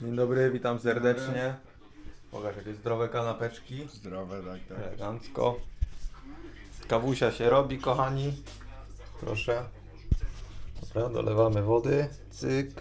Dzień dobry, witam serdecznie. Pokaż jakieś zdrowe kanapeczki. Zdrowe, tak, tak. Elegancko. Kawusia się robi, kochani. Proszę. Dobra, dolewamy wody. Cyk.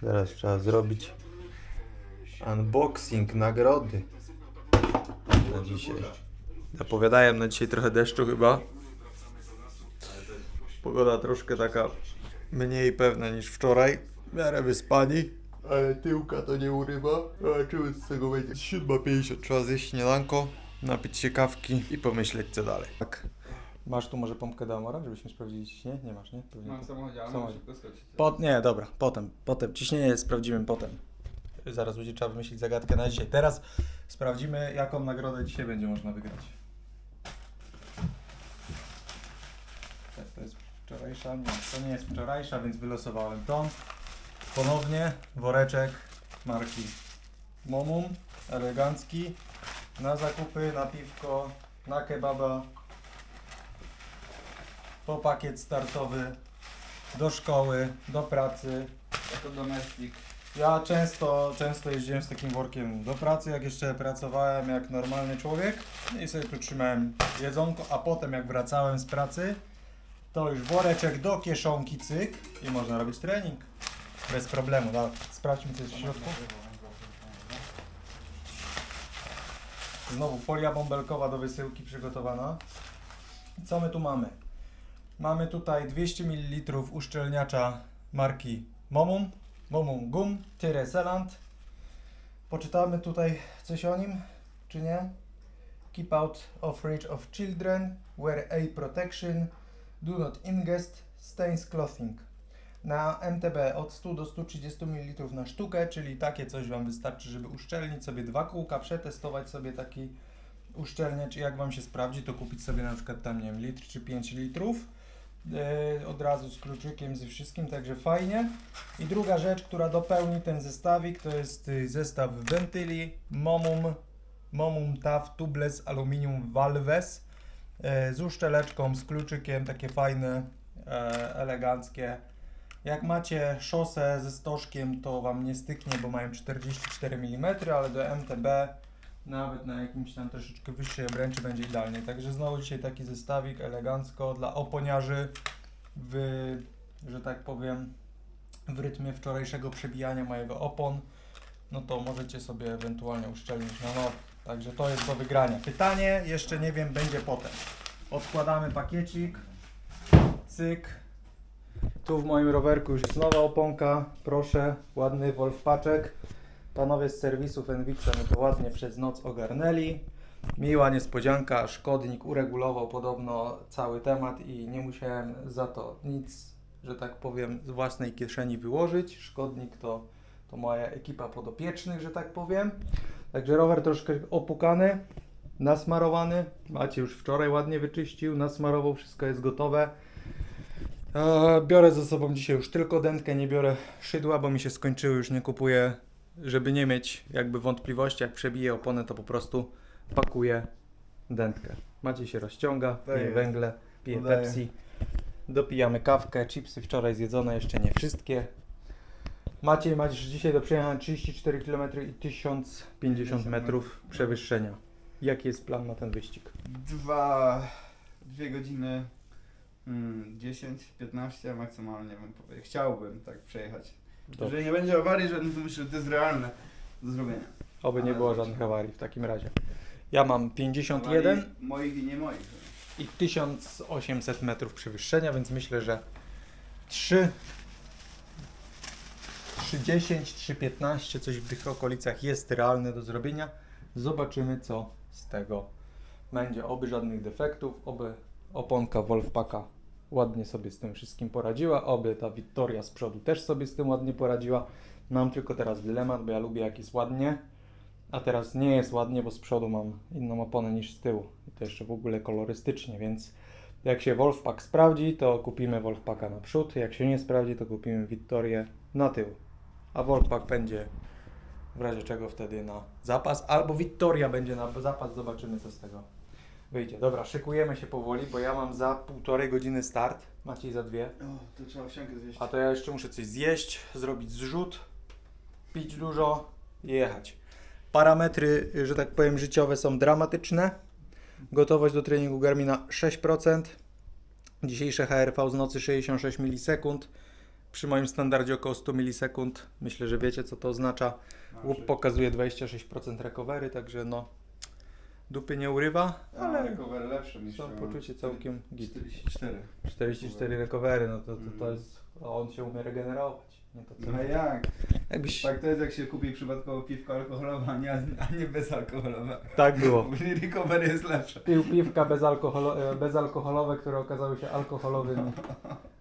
Teraz trzeba zrobić unboxing nagrody na dzisiaj. Zapowiadałem na dzisiaj trochę deszczu chyba. Pogoda troszkę taka mniej pewna niż wczoraj. W miarę wyspani. Ale tyłka to nie urywa. Zobaczymy z tego będzie. 7.50 trzeba zjeść śniadanko, napić się kawki i pomyśleć co dalej. Tak. Masz tu może pompkę do Amora, żebyśmy sprawdzili ciśnienie? Nie masz, nie? Pewnie Mam w samochodzie, ale Samochodzie. muszę szybko skoczyć. Po, nie, dobra, potem, potem. Ciśnienie sprawdzimy potem. Zaraz będzie trzeba wymyślić zagadkę na dzisiaj. Teraz sprawdzimy, jaką nagrodę dzisiaj będzie można wygrać. Tak, to jest wczorajsza? Nie, to nie jest wczorajsza, więc wylosowałem tą. Ponownie woreczek marki Momum, elegancki. Na zakupy, na piwko, na kebaba. Po pakiet startowy do szkoły, do pracy. Jako domestik. Ja często, często jeździłem z takim workiem do pracy, jak jeszcze pracowałem jak normalny człowiek i sobie tu trzymałem jedzonko, a potem jak wracałem z pracy, to już woreczek do kieszonki, cyk i można robić trening. Bez problemu, dobra. Sprawdźmy co jest w środku. Znowu folia bąbelkowa do wysyłki przygotowana. Co my tu mamy? Mamy tutaj 200 ml uszczelniacza marki Momum. Momum Gum, Tyre Zealand. Poczytamy tutaj coś o nim, czy nie? Keep out of reach of children, wear eye protection, do not ingest, stains clothing. Na MTB od 100 do 130 ml na sztukę, czyli takie coś Wam wystarczy, żeby uszczelnić sobie dwa kółka, przetestować sobie taki uszczelniacz i jak Wam się sprawdzi, to kupić sobie na przykład tam, nie wiem, litr czy 5 litrów e, od razu z kluczykiem, ze wszystkim, także fajnie. I druga rzecz, która dopełni ten zestawik, to jest y, zestaw wentyli Momum, Momum TAF Tubeless Aluminium Valves z uszczeleczką, z kluczykiem, takie fajne, e, eleganckie. Jak macie szosę ze stożkiem, to Wam nie styknie, bo mają 44 mm, ale do MTB nawet na jakimś tam troszeczkę wyższej obręczy będzie idealnie. Także znowu dzisiaj taki zestawik elegancko dla oponiarzy w, że tak powiem, w rytmie wczorajszego przebijania mojego opon, no to możecie sobie ewentualnie uszczelnić na nowo. Także to jest do wygrania. Pytanie, jeszcze nie wiem, będzie potem. Odkładamy pakiecik, cyk. Tu w moim rowerku już jest nowa oponka, proszę, ładny Wolfpaczek. Panowie z serwisów Envixa mi to ładnie przez noc ogarnęli. Miła niespodzianka, szkodnik uregulował podobno cały temat i nie musiałem za to nic, że tak powiem, z własnej kieszeni wyłożyć. Szkodnik to, to moja ekipa podopiecznych, że tak powiem. Także rower troszkę opukany, nasmarowany. Macie już wczoraj ładnie wyczyścił, nasmarował, wszystko jest gotowe. E, Biorę ze sobą dzisiaj już tylko dętkę, nie biorę szydła, bo mi się skończyły, już nie kupuję, żeby nie mieć jakby wątpliwości, jak przebiję oponę, to po prostu pakuję dętkę. Maciej się rozciąga, pije Daję. węgle, pije. Pepsi, dopijamy kawkę, chipsy wczoraj zjedzone, jeszcze nie wszystkie. Maciej masz dzisiaj do przejechania 34 km i 1050 50 metrów przewyższenia. Jaki jest plan na ten wyścig? Dwa, dwie godziny, mm, 10, 15 maksymalnie bym powiedział. Chciałbym tak przejechać. Dobrze. Jeżeli nie będzie awarii żadnych, to myślę, że to jest realne do zrobienia. Oby nie Ale było zobaczymy. żadnych awarii w takim razie. Ja mam 51 Awarii Moich i nie moich. i 1800 metrów przewyższenia, więc myślę, że 3 310, 315, coś w tych okolicach jest realne do zrobienia. Zobaczymy, co z tego będzie. Oby żadnych defektów, oby oponka Wolfpacka ładnie sobie z tym wszystkim poradziła, oby ta Victoria z przodu też sobie z tym ładnie poradziła. Mam tylko teraz dylemat, bo ja lubię jak jest ładnie, a teraz nie jest ładnie, bo z przodu mam inną oponę niż z tyłu. I to jeszcze w ogóle kolorystycznie, więc jak się Wolfpack sprawdzi, to kupimy Wolfpacka na przód, jak się nie sprawdzi, to kupimy Victorię na tył. A Wolfpack będzie w razie czego wtedy na zapas, albo Victoria będzie na zapas, zobaczymy co z tego wyjdzie. Dobra, szykujemy się powoli, bo ja mam za półtorej godziny start. Maciej za dwie. O, to trzeba owsiankę zjeść. A to ja jeszcze muszę coś zjeść, zrobić zrzut, pić dużo i jechać. Parametry, że tak powiem, życiowe są dramatyczne. Gotowość do treningu Garmina 6%. Dzisiejsze HRV z nocy 66 milisekund. Przy moim standardzie około 100 milisekund. Myślę, że wiecie co to oznacza. Łup pokazuje 26% recovery, także no dupy nie urywa, Ale ale recovery lepsze niż są to. poczucie całkiem git. 44. 44 recovery, no to, to, to Mhm. jest, a on się umie regenerować. Nie to co. No jak? Jakbyś... Tak to jest jak się kupi przypadkowo piwko alkoholowe, a nie, a nie bezalkoholowe. Tak było. Recovery jest lepsze. Pił piwka bezalkoholo, e, bezalkoholowe, które okazały się alkoholowymi.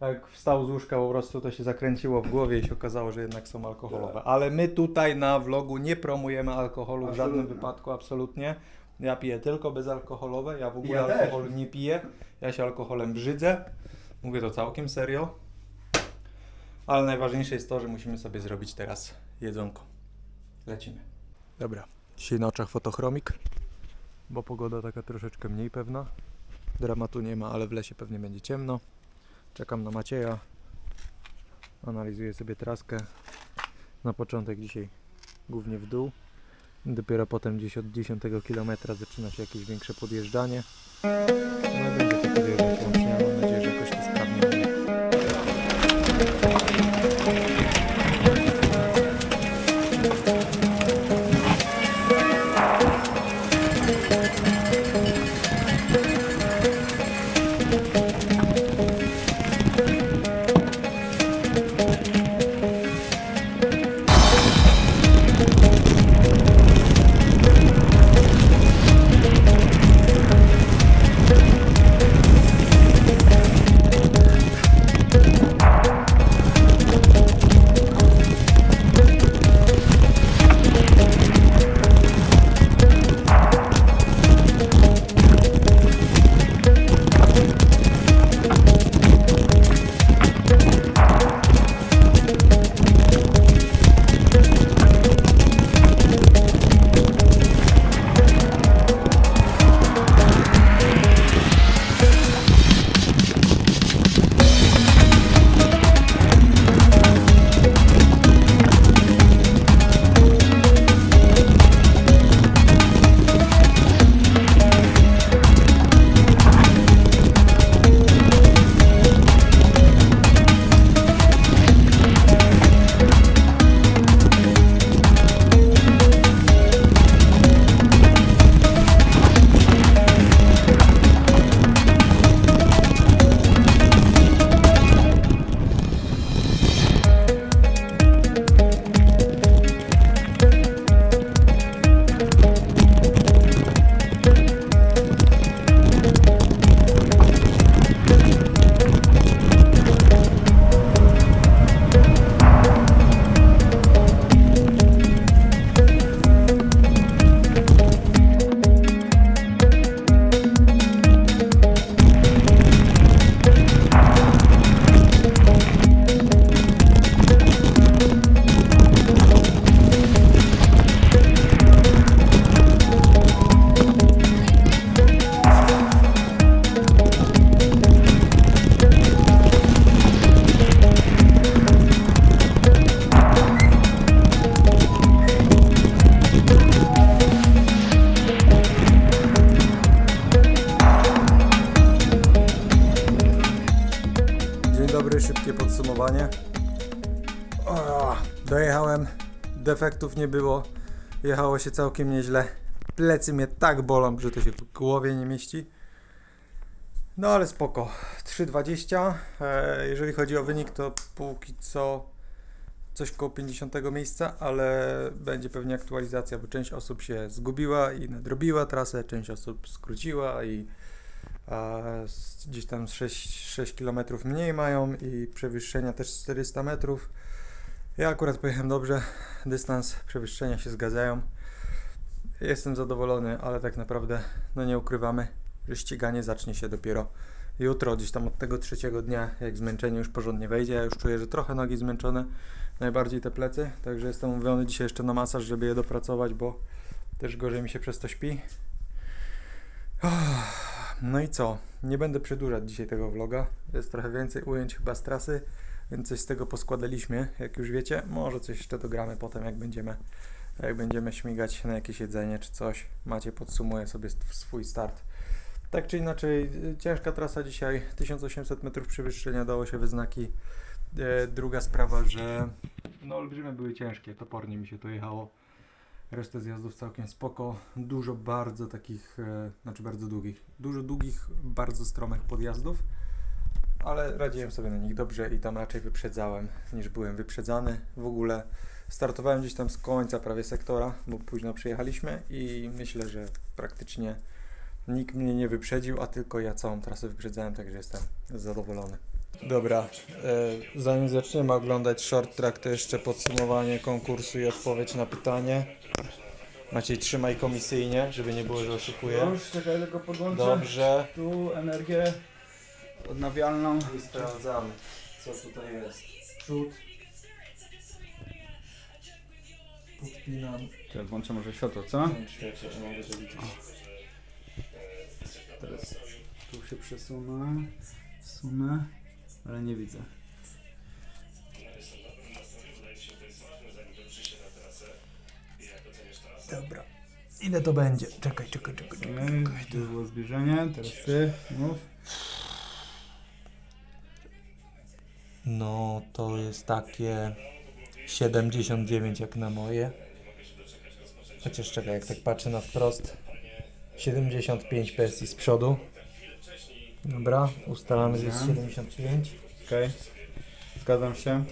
Jak wstał z łóżka po prostu to się zakręciło w głowie i się okazało, że jednak są alkoholowe. Ale my tutaj na vlogu nie promujemy alkoholu w żadnym Absolutnie. wypadku, absolutnie. Ja piję tylko bezalkoholowe, ja w ogóle Ja też. alkoholu nie piję. Ja się alkoholem brzydzę. Mówię to całkiem serio. Ale najważniejsze jest to, że musimy sobie zrobić teraz jedzonko. Lecimy. Dobra, dzisiaj na oczach fotochromik, bo pogoda taka troszeczkę mniej pewna. Dramatu nie ma, ale w lesie pewnie będzie ciemno. Czekam na Macieja. Analizuję sobie traskę. Na początek dzisiaj głównie w dół. Dopiero potem gdzieś od 10 km zaczyna się jakieś większe podjeżdżanie. No będzie Szybkie podsumowanie. O, dojechałem, defektów nie było, jechało się całkiem nieźle. Plecy mnie tak bolą, że to się w głowie nie mieści. No ale spoko. 3,20. E, jeżeli chodzi o wynik, to póki co coś koło 50 miejsca, ale będzie pewnie aktualizacja, bo część osób się zgubiła i nadrobiła trasę, część osób skróciła i a gdzieś tam 6, 6 km mniej mają i przewyższenia też 400 metrów. Ja akurat pojechałem dobrze, dystans, przewyższenia się zgadzają. Jestem zadowolony, ale tak naprawdę no nie ukrywamy, że ściganie zacznie się dopiero jutro, gdzieś tam od tego trzeciego dnia, jak zmęczenie już porządnie wejdzie. Ja już czuję, że trochę nogi zmęczone, najbardziej te plecy, także jestem umówiony dzisiaj jeszcze na masaż, żeby je dopracować, bo też gorzej mi się przez to śpi. No i co? Nie będę przedłużać dzisiaj tego vloga. Jest trochę więcej ujęć chyba z trasy, więc coś z tego poskładaliśmy, jak już wiecie. Może coś jeszcze dogramy potem, jak będziemy, jak będziemy śmigać na jakieś jedzenie czy coś. Macie podsumuję sobie sw- swój start. Tak czy inaczej, ciężka trasa dzisiaj, 1800 metrów przewyższenia dało się we znaki. E, druga sprawa, że no olbrzymie były ciężkie, topornie mi się to jechało. Resztę zjazdów całkiem spoko. Dużo bardzo takich, e, znaczy bardzo długich, dużo długich, bardzo stromych podjazdów, ale radziłem sobie na nich dobrze i tam raczej wyprzedzałem niż byłem wyprzedzany. W ogóle startowałem gdzieś tam z końca prawie sektora, bo późno przyjechaliśmy i myślę, że praktycznie nikt mnie nie wyprzedził, a tylko ja całą trasę wyprzedzałem, także jestem zadowolony. Dobra, e, zanim zaczniemy oglądać short track, to jeszcze podsumowanie konkursu i odpowiedź na pytanie. Maciej, trzymaj komisyjnie, żeby nie było, że oszukuję. Już, czekaj, tylko podłączę. Dobrze. Tu energię odnawialną. I sprawdzamy, co tutaj jest. Przód. Podpinam. Czekaj, włączę może światło, co? Świecie, że mogę widzieć. Teraz tu się przesunę. Sunę, ale nie widzę. Dobra. Ile to będzie? Czekaj, czekaj, czekaj, czekaj. Okej, Tu było zbliżenie, teraz ty, mów. No, to jest takie 79 jak na moje. Chociaż czekaj, jak tak patrzę na wprost. 75 PSI z przodu. Dobra, ustalamy, że jest Dobra. 75. Okej, zgadzam się.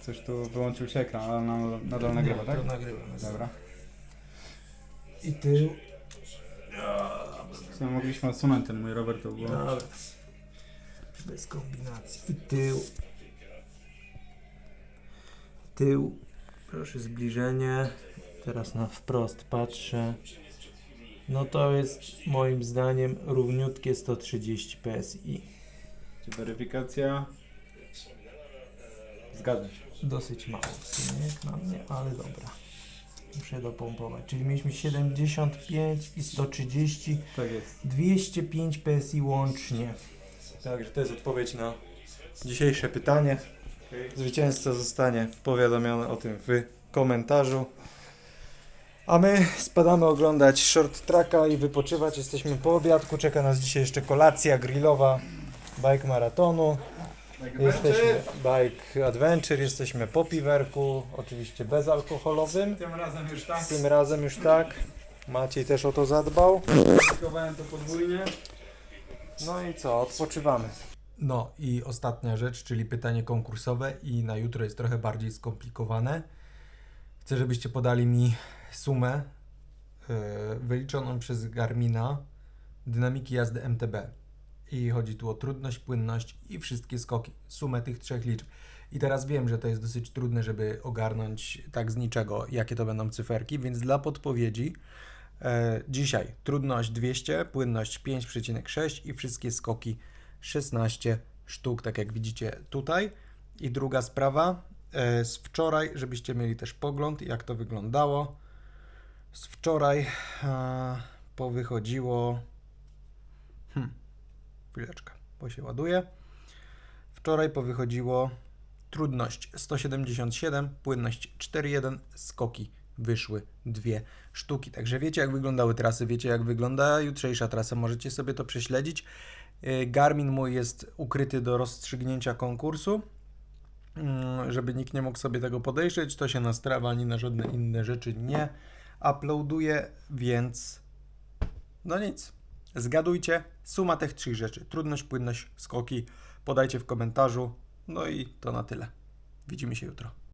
Coś tu wyłączył się ekran, ale na- nadal nagrywa, tak? To nagrywamy. Dobra. I tył. W sumie mogliśmy odsunąć ten mój rower, to było... Bez kombinacji. I tył. Tył. Proszę zbliżenie. Teraz na wprost patrzę. No to jest moim zdaniem równiutkie 130 PSI. Weryfikacja. Zgadzam się. Dosyć mało w sumie jak na mnie, ale dobra. Muszę dopompować. Czyli mieliśmy 75 i 130. Tak jest. 205 PSI łącznie. Także to jest odpowiedź na dzisiejsze pytanie. Zwycięzca zostanie powiadomiony o tym w komentarzu. A my spadamy oglądać short tracka i wypoczywać. Jesteśmy po obiadku. Czeka nas dzisiaj jeszcze kolacja grillowa bike maratonu. Jesteśmy bike adventure, jesteśmy po piwerku, oczywiście bezalkoholowym. Tym razem już tak. Tym razem już tak. Maciej też o to zadbał. Skowałem to podwójnie. No i co, odpoczywamy. No i ostatnia rzecz, czyli pytanie konkursowe i na jutro jest trochę bardziej skomplikowane. Chcę, żebyście podali mi sumę yy, wyliczoną przez Garmina dynamiki jazdy MTB. I chodzi tu o trudność, płynność i wszystkie skoki. Sumę tych trzech liczb. I teraz wiem, że to jest dosyć trudne, żeby ogarnąć tak z niczego, jakie to będą cyferki, więc dla podpowiedzi E, dzisiaj trudność 200, płynność 5,6 i wszystkie skoki 16 sztuk, tak jak widzicie tutaj. I druga sprawa z wczoraj, żebyście mieli też pogląd, jak to wyglądało. Z wczoraj e, powychodziło. Hmm, chwileczkę, bo się ładuje. Wczoraj powychodziło trudność 177, płynność 4,1, skoki wyszły dwie sztuki. Także wiecie, jak wyglądały trasy, wiecie, jak wygląda jutrzejsza trasa. Możecie sobie to prześledzić. Yy, Garmin mój jest ukryty do rozstrzygnięcia konkursu, żeby nikt nie mógł sobie tego podejrzeć. To się na Strava ani na żadne inne rzeczy nie uploaduje, więc no nic. Zgadujcie suma tych trzech rzeczy. Trudność, płynność, skoki. Podajcie w komentarzu. No i to na tyle. Widzimy się jutro.